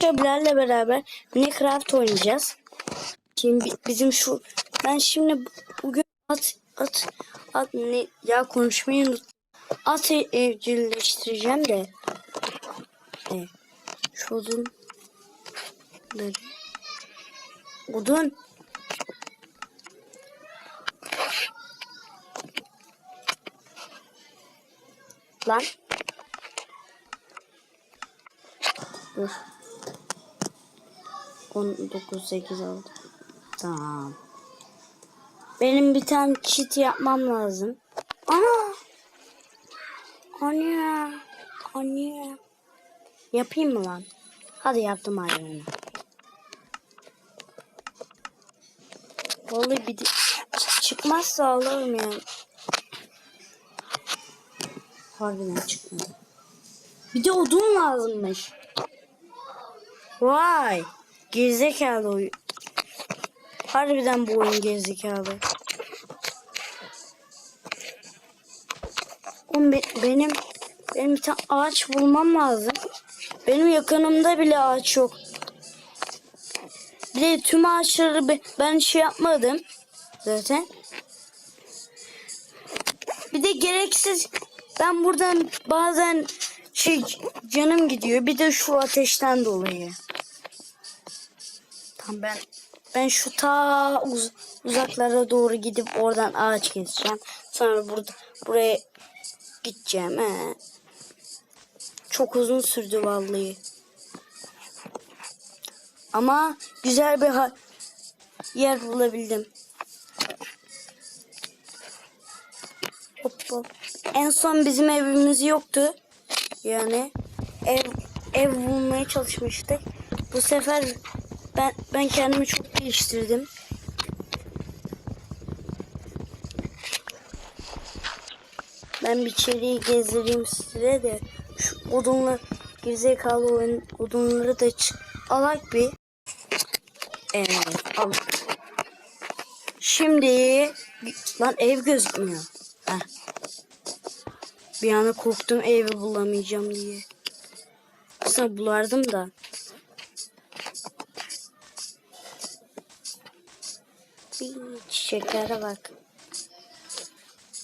Şöblerle beraber Minecraft oynayacağız. Şimdi bi- bizim şu ben şimdi bu- bugün at at at ne ya konuşmayı unut. At e- evcilleştireceğim de. E, şu odun Odun. Lan. Dur. 19 8 oldu. Tamam. Benim bir tane çit yapmam lazım. Ana! Anne! Anne! Yapayım mı lan? Hadi yaptım hayvanı. Vallahi bir de çıkmazsa alırım yani. Harbiden çıkmadı. Bir de odun lazımmış. Vay. Gerizekalı oyun. Harbiden bu oyun gerizekalı. Oğlum be- benim benim bir tane ağaç bulmam lazım. Benim yakınımda bile ağaç yok. Bir de tüm ağaçları be- ben şey yapmadım zaten. Bir de gereksiz ben buradan bazen şey canım gidiyor. Bir de şu ateşten dolayı. Tamam ben ben şu ta uz- uzaklara doğru gidip oradan ağaç keseceğim. Sonra burada buraya gideceğim. He. Çok uzun sürdü vallahi. Ama güzel bir yer bulabildim. Hop hop. En son bizim evimiz yoktu. Yani ev ev bulmaya çalışmıştık. Bu sefer ben ben kendimi çok geliştirdim. Ben bir içeriği gezdireyim size de şu odunlar gerizekalı oyun odunları da alak bir. Evet al. Şimdi lan ev gözükmüyor. Heh. Bir anda korktum evi bulamayacağım diye. Aslında bulardım da. Çiçeklere bak.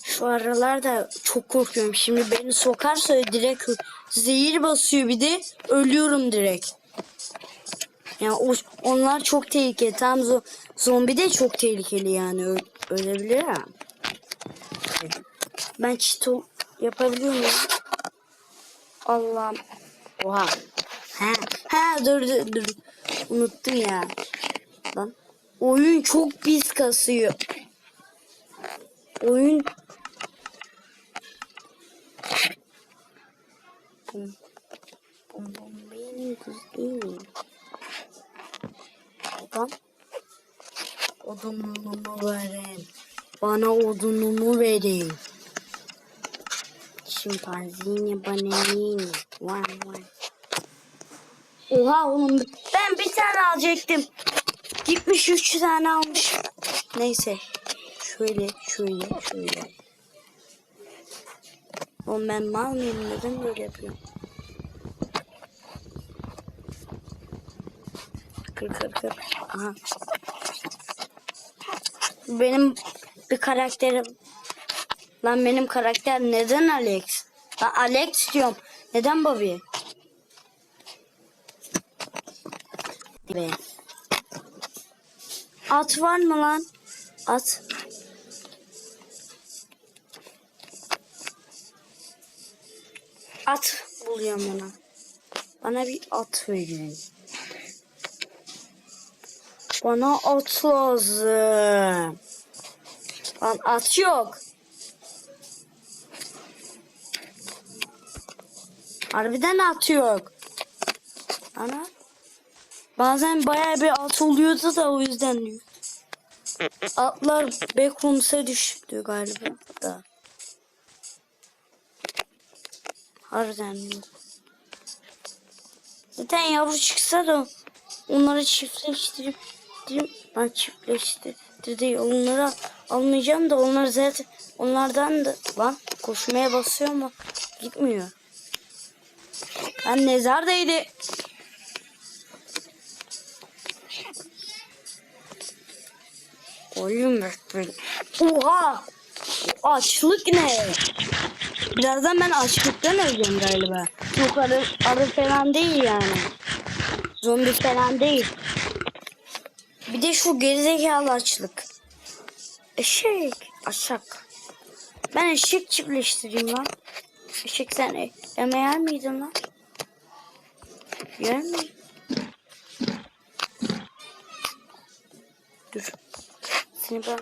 Şu aralarda çok korkuyorum. Şimdi beni sokarsa direkt zehir basıyor bir de ölüyorum direkt. Yani onlar çok tehlikeli. Tam zo- zombi de çok tehlikeli yani. Ö- ölebilir ha. Ben çito yapabiliyor muyum? Allah'ım. Oha. Ha, ha dur dur dur. Unuttum ya. Oyun çok pis kasıyor. Oyun Bum. Bum benim kızım. Lan. Odunumu verin. Bana odunumu verin. Şimpanzini bananini. Vay vay. Oha oğlum ben bir tane alacaktım. Gitmiş üç tane almış. Neyse. Şöyle şöyle şöyle. Oğlum ben mal mıyım neden böyle yapıyorum? Kır kır kır. Aha. Benim bir karakterim. Lan benim karakter neden Alex? Lan Alex diyorum. Neden Bobby? Be. At var mı lan? At. At buluyorum ona. Bana bir at verin. Bana at lazım. Lan at yok. Harbiden at yok. Ana. Bazen bayağı bir at oluyordu da o yüzden diyor. Atlar Backrooms'a düştü galiba da. Harbiden yok. Zaten yavru çıksa da onları çiftleştirip ben çiftleştirdi onları almayacağım da onlar zaten onlardan da lan koşmaya basıyor ama gitmiyor. Ben nezardaydı. Oyun bekleyin. Oha! Açlık ne? Birazdan ben açlıktan öleceğim galiba. Yok arı, arı falan değil yani. Zombi falan değil. Bir de şu gerizekalı açlık. Eşek. Aşak. Ben eşek çiftleştireyim lan. Eşek sen e eme yer miydin lan? Yer mi? Seni ben...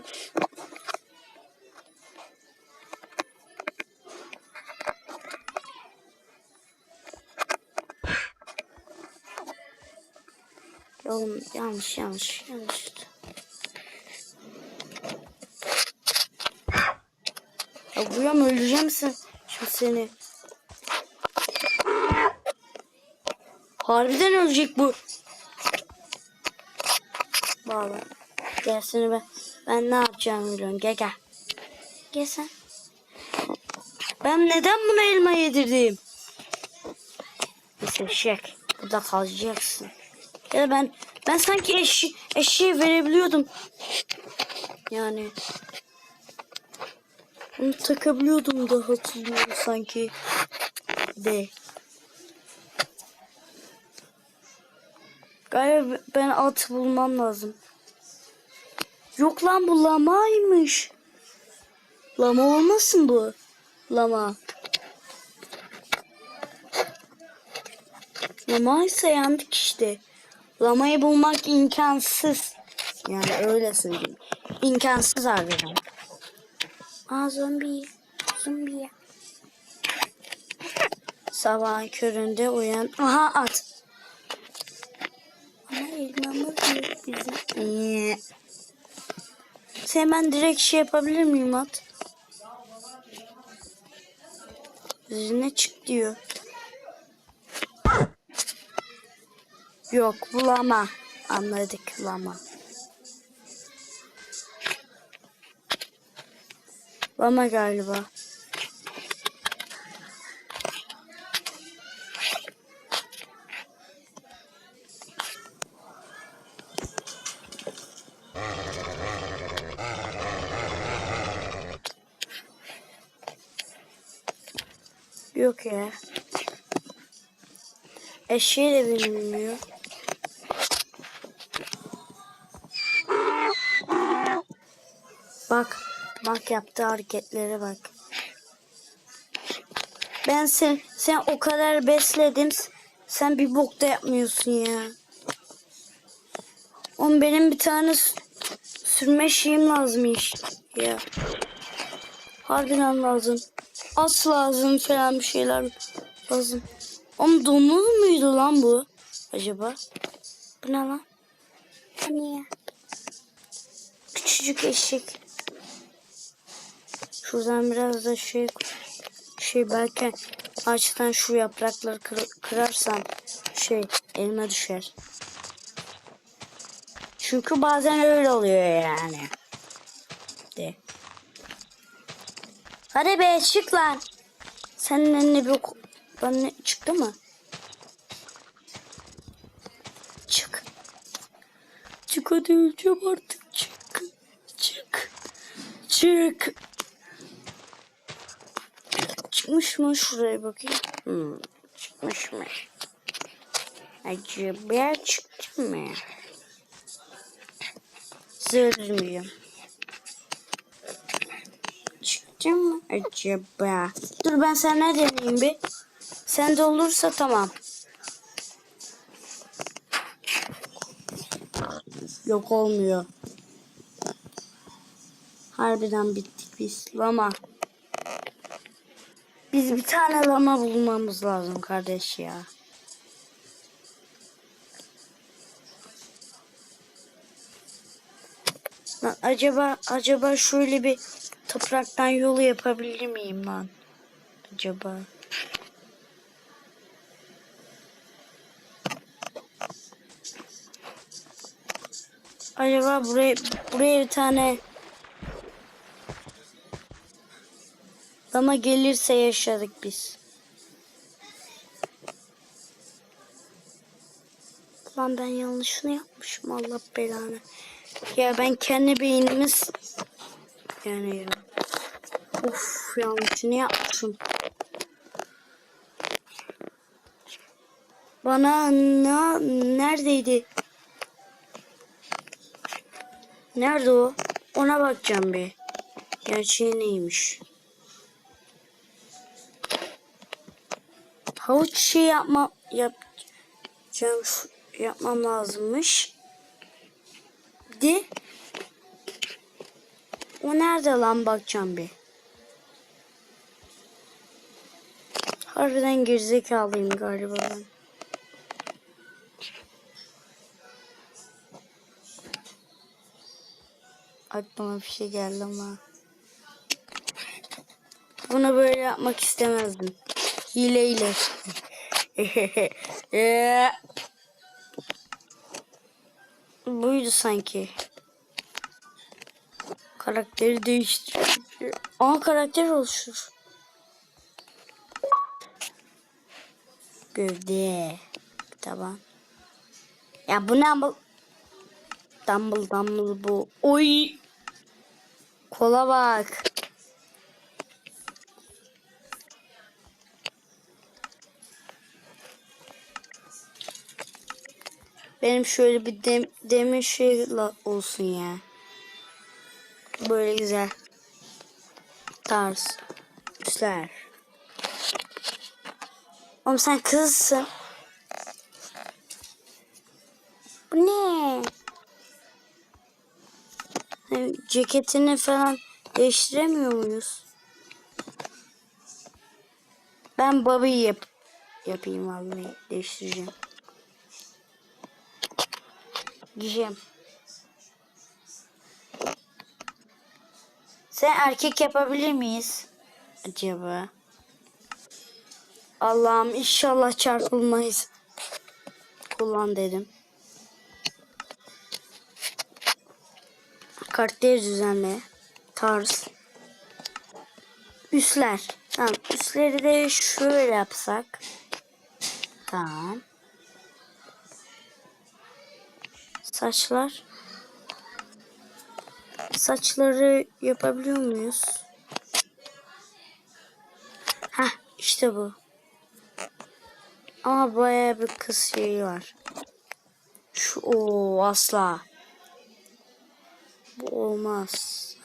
Oğlum yanlış yanlış yanlış. Ya mı öleceğim sen? Şimdi seni. Harbiden ölecek bu. Bağla. Gel seni ben. Ben ne yapacağımı biliyorum. Gel gel. Gel sen. Ben neden buna elma yedirdim? Neyse şek. Burada kalacaksın. Ya ben ben sanki eşi, eşeği verebiliyordum. Yani onu takabiliyordum da hatırlıyorum sanki. De. Galiba ben at bulmam lazım. Yok lan bu lamaymış. Lama olmasın bu? Lama. Lama ise yandık işte. Lamayı bulmak imkansız. Yani öyle söyleyeyim. İmkansız harbiden. Aa zombi. Zombi. Sabahın köründe uyan. Aha at. Ama elmamız yok bizim. Sen ben direkt şey yapabilir miyim at? Ne çık diyor. Yok bulama. Anladık lama. Lama galiba. Yok ya. Eşeği de bilmiyor. Bak. Bak yaptığı hareketlere bak. Ben sen sen o kadar besledim. Sen bir bok da yapmıyorsun ya. Oğlum benim bir tane sürme şeyim lazım iş. Ya. Harbiden lazım. As lazım falan bir şeyler lazım. Oğlum domuz muydu lan bu? Acaba? Bu ne lan? Ya? Küçücük eşek. Şuradan biraz da şey şey belki ağaçtan şu yaprakları kır, kırarsam şey elime düşer. Çünkü bazen öyle oluyor yani. De. Hadi be çık lan. Senin eline bir ben çıktı mı? Çık. Çık hadi öleceğim artık çık. Çık. Çık. Çıkmış mı şuraya bakayım. Hmm, çıkmış mı? Acaba çıktı mı? Sığdırmıyorum. Çıktı mı acaba? Dur ben sana deneyeyim bir. Sen de olursa tamam. Yok olmuyor. Harbiden bittik biz. Lama. Biz bir tane lama bulmamız lazım kardeş ya. Acaba acaba şöyle bir topraktan yolu yapabilir miyim lan? Acaba. Acaba buraya buraya bir tane Lama gelirse yaşadık biz. Lan ben yanlışını yapmışım Allah belanı. Ya ben kendi beynimiz yani ya. Of yanlışını yapmışım. Bana ne neredeydi? Nerede o? Ona bakacağım bir. Gerçeği neymiş? Havuç şey yapma yapacağım yapmam lazımmış. De. O nerede lan bakacağım bir. Harbiden gerizekalıyım galiba ben. Aklıma bir şey geldi ama. Bunu böyle yapmak istemezdim. Hileyle. Eee. Buydu sanki. Karakteri değiştir. Aa karakter oluşur. Gövde. Tamam. Ya bu ne bu? Dumble dumble bu. Oy. Kola bak. Benim şöyle bir dem demir şey olsun ya. Böyle güzel. Tarz. Üstler. Oğlum sen kızsın. Bu ne? Ceketini falan değiştiremiyor muyuz? Ben Bobby yap yapayım vallahi değiştireceğim. Giyeceğim. Sen erkek yapabilir miyiz? Acaba? Allah'ım inşallah çarpılmayız. Kullan dedim. Karakter düzenle. Tarz. Üsler. Tamam. Üsleri de şöyle yapsak. Tamam. Saçlar. Saçları yapabiliyor muyuz? Heh işte bu. Ama bayağı bir kız şeyi var. Şu o asla. Bu olmaz.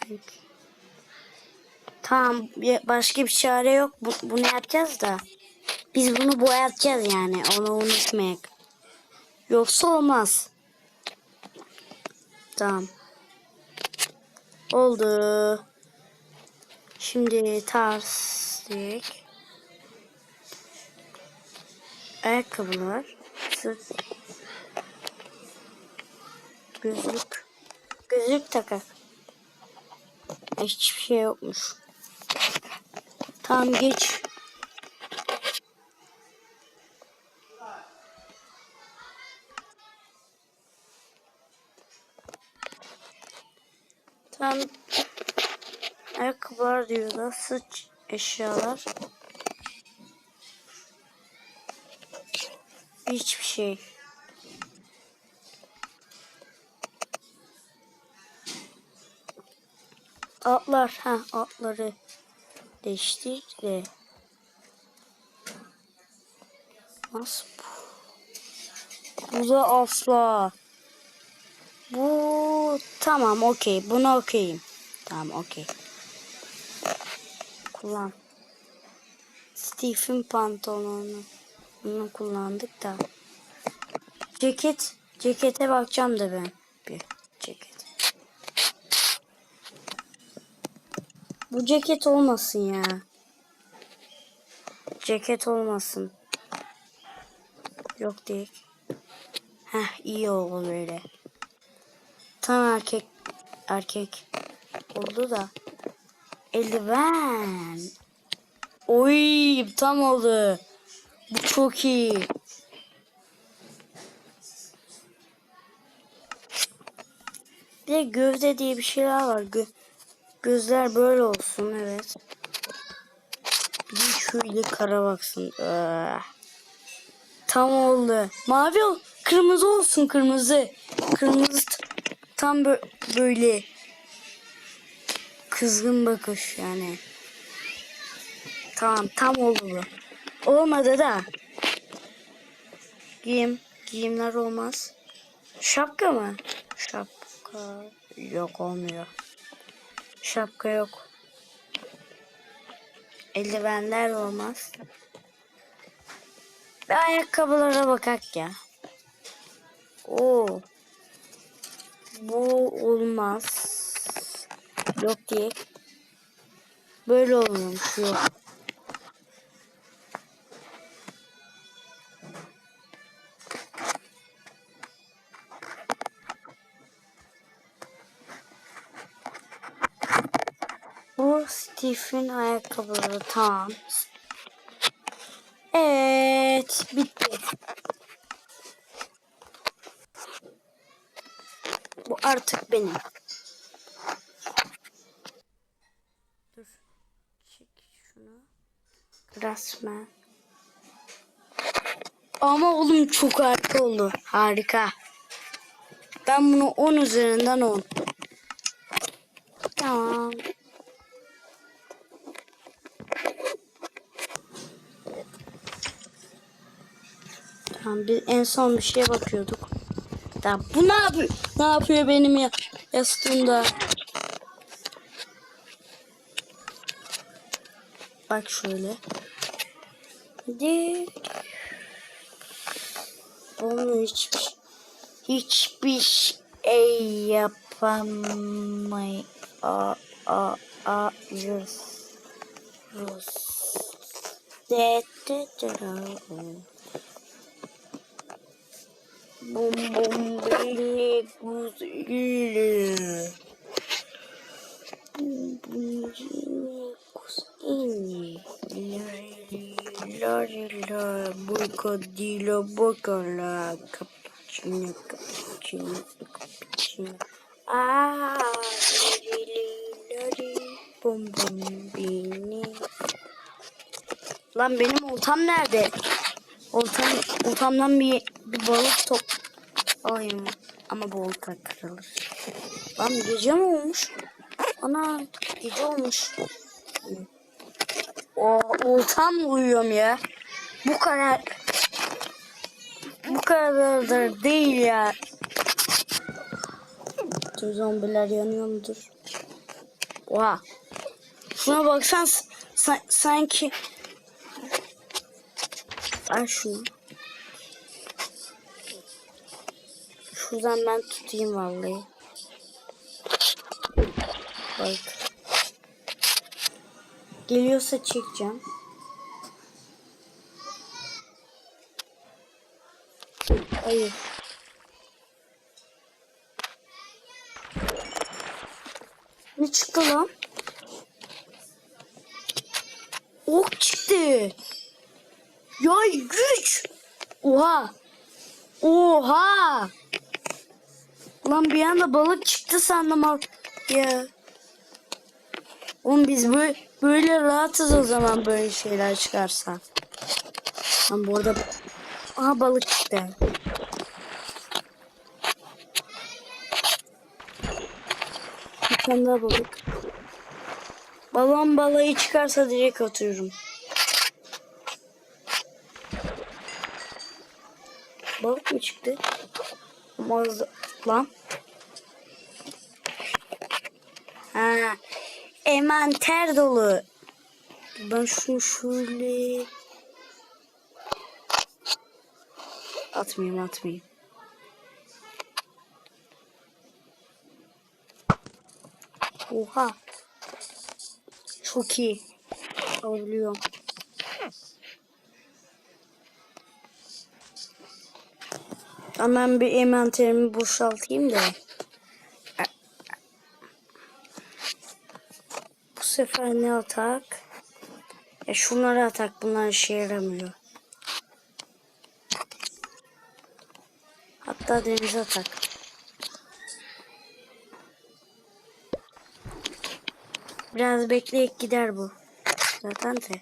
Tamam başka bir çare yok. Bu, bunu yapacağız da. Biz bunu boyatacağız yani. Onu unutmayın. Yoksa olmaz. Tamam. Oldu. Şimdi ters. Ayakkabılar. Sırt. Gözlük. Gözlük takak. Ay, Hiçbir şey yokmuş. Tamam geç. Sıç eşyalar. Hiçbir şey. Atlar. Ha atları değiştir de. Nasıl bu? Bu da asla. Bu tamam okey. Buna okeyim. Tamam okey. Kullan. Stephen pantolonu. Bunu kullandık da. Ceket. Cekete bakacağım da ben. Bir ceket. Bu ceket olmasın ya. Ceket olmasın. Yok değil. Heh iyi oldu böyle. Tam erkek erkek oldu da. Eldiven. Oy tam oldu. Bu çok iyi. Bir de gövde diye bir şeyler var. Gö gözler böyle olsun evet. Bir şöyle kara baksın. Ah. Tam oldu. Mavi ol. Kırmızı olsun kırmızı. Kırmızı. tam bö- böyle kızgın bakış yani. Tamam tam oldu bu. Olmadı da. Giyim. Giyimler olmaz. Şapka mı? Şapka yok olmuyor. Şapka yok. Eldivenler olmaz. Ve ayakkabılara bakak ya. Oo. Bu olmaz. Yok değil. Böyle olmamış yok. Bu Steve'in ayakkabıları tamam. Evet bitti. Bu artık benim. Dur. Çek şunu. Resmen. Ama oğlum çok harika oldu. Harika. Ben bunu 10 üzerinden 10. Tamam. Tamam biz en son bir şeye bakıyorduk. Tamam bu ne yapıyor? Ne yapıyor benim ya yastığımda? Bak şöyle. De. Bunu hiçbir hiçbir şey yapamay a a a Rus. De. Bum bum beni kuzeyli. Bum bum lari la boca di la boca la cappuccino cappuccino cappuccino. Ah bum bum beni. Lan benim oltam nerede? Oltam, oltamdan bir, bir balık top alayım. Ama bu olta kırılır. Lan gece mi olmuş? Ana gece olmuş. O oltam uyuyorum ya. Bu kadar bu kadar da değil ya. Tüm zombiler yanıyor mudur? Oha. Şuna baksan sa- sanki Al şunu. Şuradan ben tutayım vallahi. Bak. Geliyorsa çekeceğim. Hayır. Ne çıktı lan? Ok çıktı. Yay güç. Oha. Oha. Lan bir anda balık çıktı sandım. Ya. Oğlum biz böyle, böyle rahatız o zaman böyle şeyler çıkarsa. Lan bu arada Aha balık çıktı. Bir tane daha balık. Balon balayı çıkarsa direkt atıyorum. Balık mı çıktı? Maz lan. Ha. Emanter dolu. Ben şunu şöyle atmayayım atmayayım. Oha. Çok iyi. Alabiliyorum. Hemen bir envanterimi boşaltayım da. Sefer ne atak? Ya şunları atak. Bunlar işe yaramıyor. Hatta denize atak. Biraz bekleyip gider bu. Zaten de.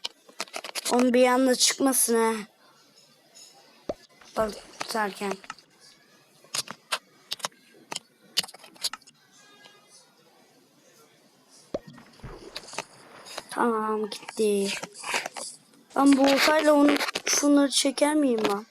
Onun bir anda çıkmasın ha. Balık tutarken. Tamam gitti. Ben bu oltayla onu şunları çeker miyim ben?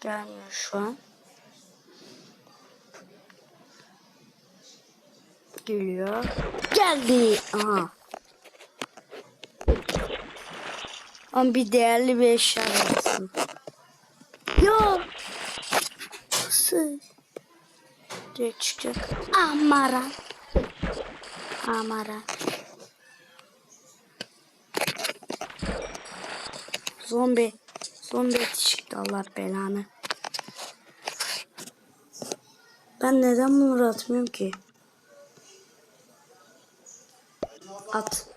Gelmiyor şu an. Geliyor. Geldi. Aha. Ama bir değerli bir eşya lazım. Yok. Nasıl? Direkt çıkacak. Amara. Amara. Zombi. Zombi eti çıktı Allah belanı. Ben neden bunları atmıyorum ki? At.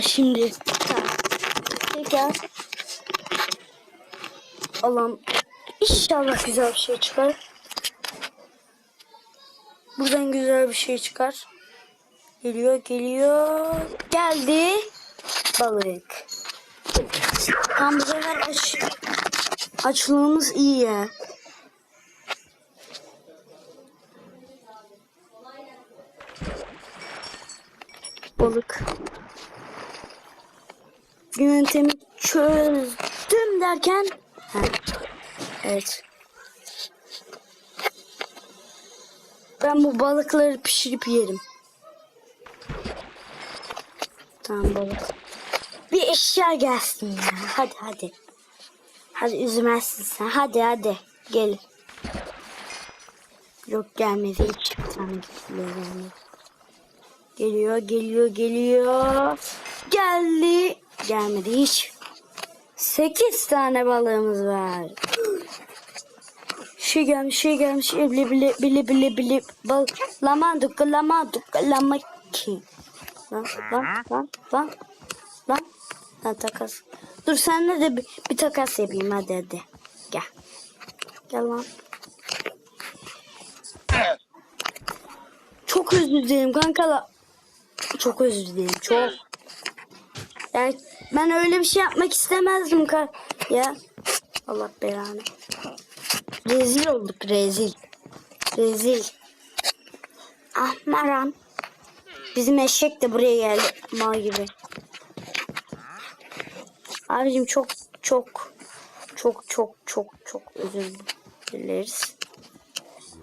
Şimdi. Ha. Tekrar. Allah'ım inşallah güzel bir şey çıkar. Buradan güzel bir şey çıkar. Geliyor geliyor. Geldi. Balık. Tam bu sefer aç, açlığımız iyi ya. Balık. Yöntemi çözdüm derken. Ha. Evet. Ben bu balıkları pişirip yerim. Tamam balık. Bir eşya gelsin ya. Hadi hadi. Hadi üzülmezsin sen. Hadi hadi. Gel. Yok gelmedi hiç. Gittiler yani. Geliyor geliyor geliyor. Geldi. Gelmedi hiç. Sekiz tane balığımız var. Şey gelmiş, şey gelmiş. Bile bile bile bile bile. Bal. Lamadık, lamadık, lamak. Lan, lan, lan, lan. Lan. Lan takas. Dur senle de bir, bir takas yapayım hadi hadi. Gel. Gel lan. Çok özür dilerim kankala. Çok özür dilerim çok. Yani ben öyle bir şey yapmak istemezdim ka ya. Allah belanı. Rezil olduk rezil. Rezil. Ah Maran. Bizim eşek de buraya geldi. Mal gibi. Abicim çok çok çok çok çok çok özür dileriz.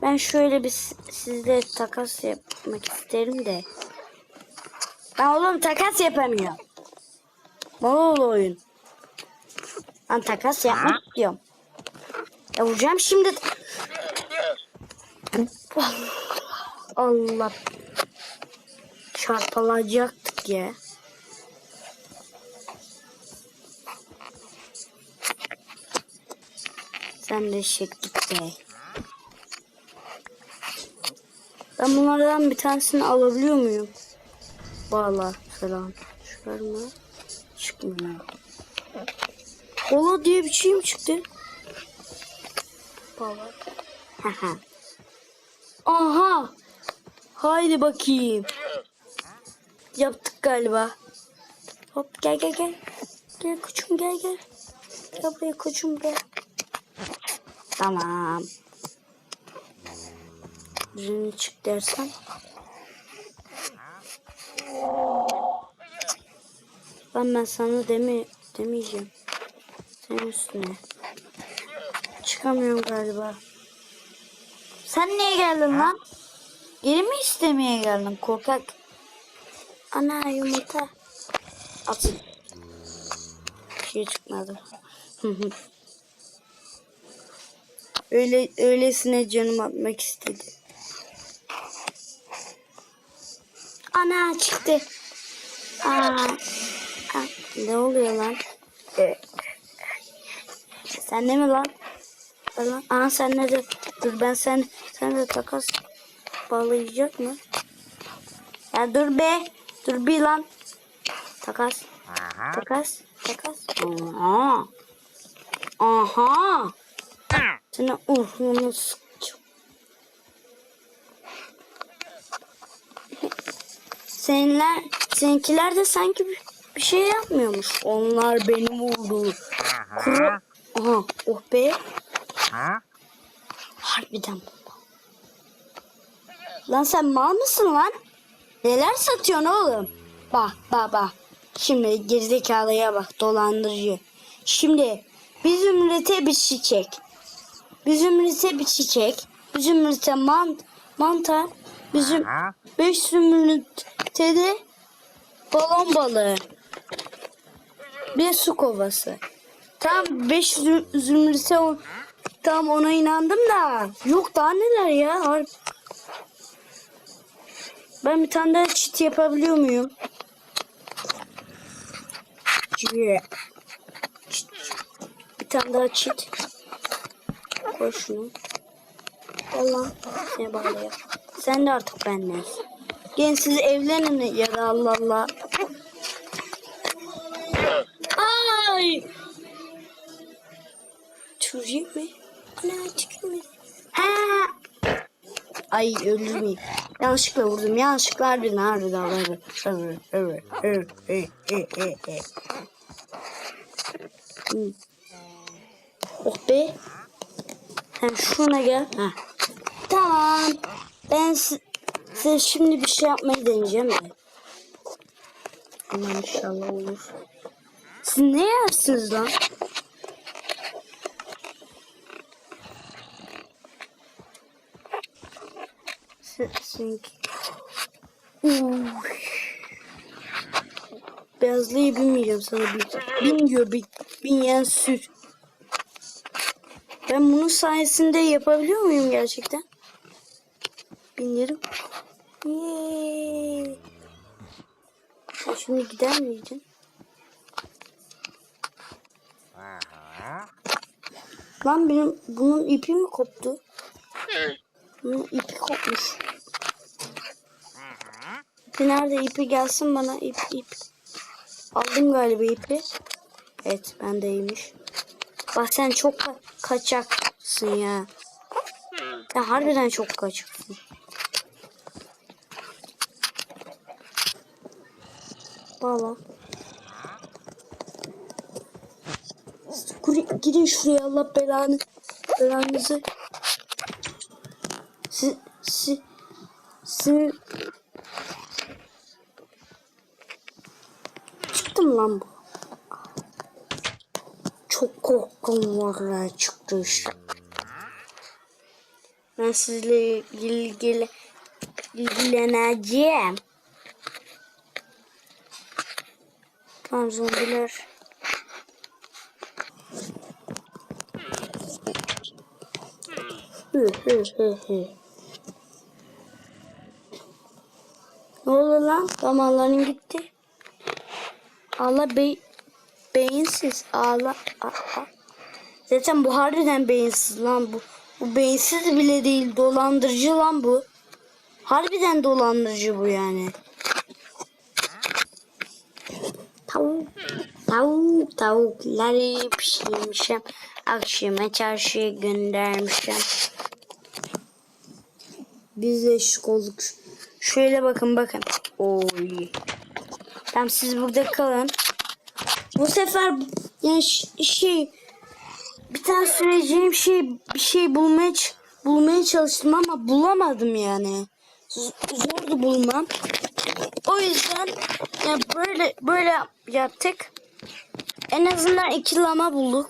Ben şöyle bir sizle takas yapmak isterim de. Ben oğlum takas yapamıyorum. Mal oyun. Ben takas yapmak istiyorum. Ya vuracağım şimdi. Allah. Çarpılacaktık ya. Sen de şık git be. Ben bunlardan bir tanesini alabiliyor muyum? Bağla falan. Çıkar Çıkmıyor. Kola diye bir şey mi çıktı? Haha. Aha. Haydi bakayım. Yaptık galiba. Hop gel gel gel. Gel koçum gel gel. Gel buraya koçum gel. Tamam. Birini çık dersen. Ben ben sana deme demeyeceğim. Senin üstüne. Çıkamıyorum galiba. Sen niye geldin lan? Geri mi istemeye geldin korkak? Ana yumurta. At. Bir şey çıkmadı. Öyle öylesine canım atmak istedi. Ana çıktı. Aa, Aa, ne oluyor lan? Sen de mi lan? Lan. Aa sen ne de? Dur ben sen sen de takas bağlayacak mı? Ya dur be. Dur bir lan. Takas. Takas. Takas. Aha. Aha. Urhunu sıkacağım. Seninler, seninkiler de sanki bir, bir şey yapmıyormuş. Onlar beni vurdu. Kuru... Aha, oh be. Harbiden bomba. Lan sen mal mısın lan? Neler satıyorsun oğlum? Bak bak bak. Şimdi gerizekalıya bak dolandırıcı. Şimdi bir zümrüte bir çiçek. Bir zümrüte bir çiçek. Bir zümrüte man, mantar. Bizim beş zümrüte de balon balığı. Bir su kovası. Tam beş zü- zümrüte o, tam ona inandım da. Yok daha neler ya. Har- Ben bir tane daha çit yapabiliyor muyum? Bir tane daha çit. Koy şunu. Allah seni bağlayalım. Sen de artık benimle. Gelin siz evlenin ya da Allah Allah. Çocuk mi? Ana çıkmış. Ha! Ay ölür müyüm? Yanlışlıkla vurdum. Yanlışlıkla harbiden harbiden harbiden. Evet, evet, evet, evet, evet, evet. Oh be. Hem şuna gel. Ha. Tamam. Ben si- size şimdi bir şey yapmayı deneyeceğim de. Aman inşallah olur. Siz ne yersiniz lan? Sizinki. Uy. Beyazlıyı bilmeyeceğim sana. Bin, bin diyor. Bin, bin yen süt. Ben bunun sayesinde yapabiliyor muyum gerçekten? Bindirim. Yeee. Şimdi gider miydin? Lan benim bunun ipi mi koptu? Bunun ipi kopmuş. İpi nerede? İpi gelsin bana. İp ip. Aldım galiba ipi. Evet bendeymiş. Bak sen çok ka- kaçaksın ya. Ya harbiden çok kaçaksın. Valla. Gidin şuraya Allah belanı. Belanızı. Siz, siz, siz... lan bu. Çok korkum var çıktı işte. Ben sizle ilgili ilgileneceğim. Tamam zombiler. Hı hı hı. Ne oldu lan? Damarların gitti. Allah bey beyinsiz. Allah. Aa. Zaten bu harbiden beyinsiz lan bu. Bu beyinsiz bile değil. Dolandırıcı lan bu. Harbiden dolandırıcı bu yani. Tavuk. Tavuk. Tavukları pişirmişim. Akşama çarşıya göndermişim. Biz de şık olduk. Şöyle bakın bakın. Oy. Tamam siz burada kalın. Bu sefer yani şey bir tane söyleyeceğim şey bir şey bulmaya bulmaya çalıştım ama bulamadım yani. Zordu bulmam. O yüzden ya böyle böyle yap- yaptık. En azından iki lama bulduk.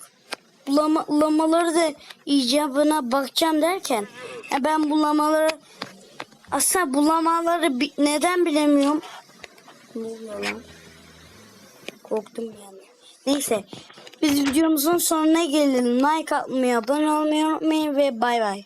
Lama, lamaları da icabına bakacağım derken ya ben bu lamaları aslında bu lamaları bi- neden bilemiyorum. Ne oluyor lan? Korktum yani. Neyse. Biz videomuzun sonuna gelelim. Like atmayı, abone olmayı unutmayın ve bay bay.